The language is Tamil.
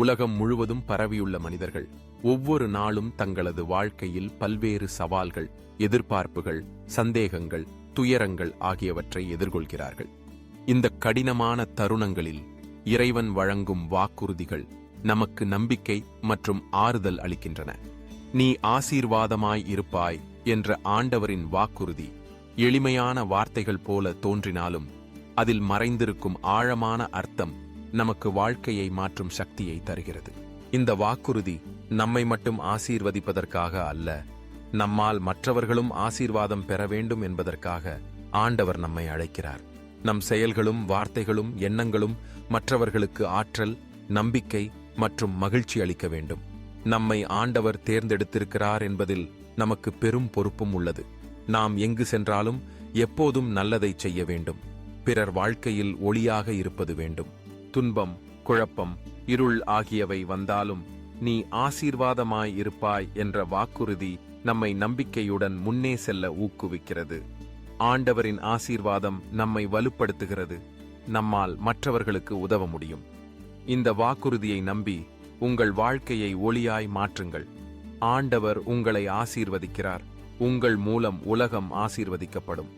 உலகம் முழுவதும் பரவியுள்ள மனிதர்கள். ஒவ்வொரு நாளும் தங்களது வாழ்க்கையில் பல்வேறு சவால்கள் எதிர்பார்ப்புகள் சந்தேகங்கள் துயரங்கள் ஆகியவற்றை எதிர்கொள்கிறார்கள். இந்த கடினமான தருணங்களில் இறைவன் வழங்கும் வாக்குறுதிகள் நமக்கு நம்பிக்கை மற்றும் ஆறுதல் அளிக்கின்றன. நீ ஆசீர்வாதமாய் இருப்பாய் என்ற ஆண்டவரின் வாக்குறுதி எளிமையான வார்த்தைகள் போல தோன்றினாலும் அதில் மறைந்திருக்கும் ஆழமான அர்த்தம் நமக்கு வாழ்க்கையை மாற்றும் சக்தியை தருகிறது. இந்த வாக்குறுதி நம்மை மட்டும் ஆசீர்வதிப்பதற்காக அல்ல நம்மால் மற்றவர்களும் ஆசீர்வாதம் பெற வேண்டும் என்பதற்காக ஆண்டவர் நம்மை அழைக்கிறார். நம் செயல்களும் வார்த்தைகளும் எண்ணங்களும் மற்றவர்களுக்கு ஆற்றல் நம்பிக்கை மற்றும் மகிழ்ச்சி அளிக்க வேண்டும். நம்மை ஆண்டவர் தேர்ந்தெடுத்திருக்கிறார் என்பதில் நமக்கு பெரும் பொறுப்பும் உள்ளது. நாம் எங்கு சென்றாலும் எப்போதும் நல்லதை செய்ய வேண்டும். பிறர் வாழ்க்கையில் ஒளியாக இருப்பது வேண்டும். துன்பம் குழப்பம் இருள் ஆகியவை வந்தாலும் நீ ஆசீர்வாதமாய் இருப்பாய் என்ற வாக்குறுதி நம்மை நம்பிக்கையுடன் முன்னே செல்ல ஊக்குவிக்கிறது. ஆண்டவரின் ஆசீர்வாதம் நம்மை வலுப்படுத்துகிறது. நம்மால் மற்றவர்களுக்கு உதவ முடியும். இந்த வாக்குறுதியை நம்பி உங்கள் வாழ்க்கையை ஒளியாய் மாற்றுங்கள். ஆண்டவர் உங்களை ஆசீர்வதிக்கிறார். உங்கள் மூலம் உலகம் ஆசீர்வதிக்கப்படும்.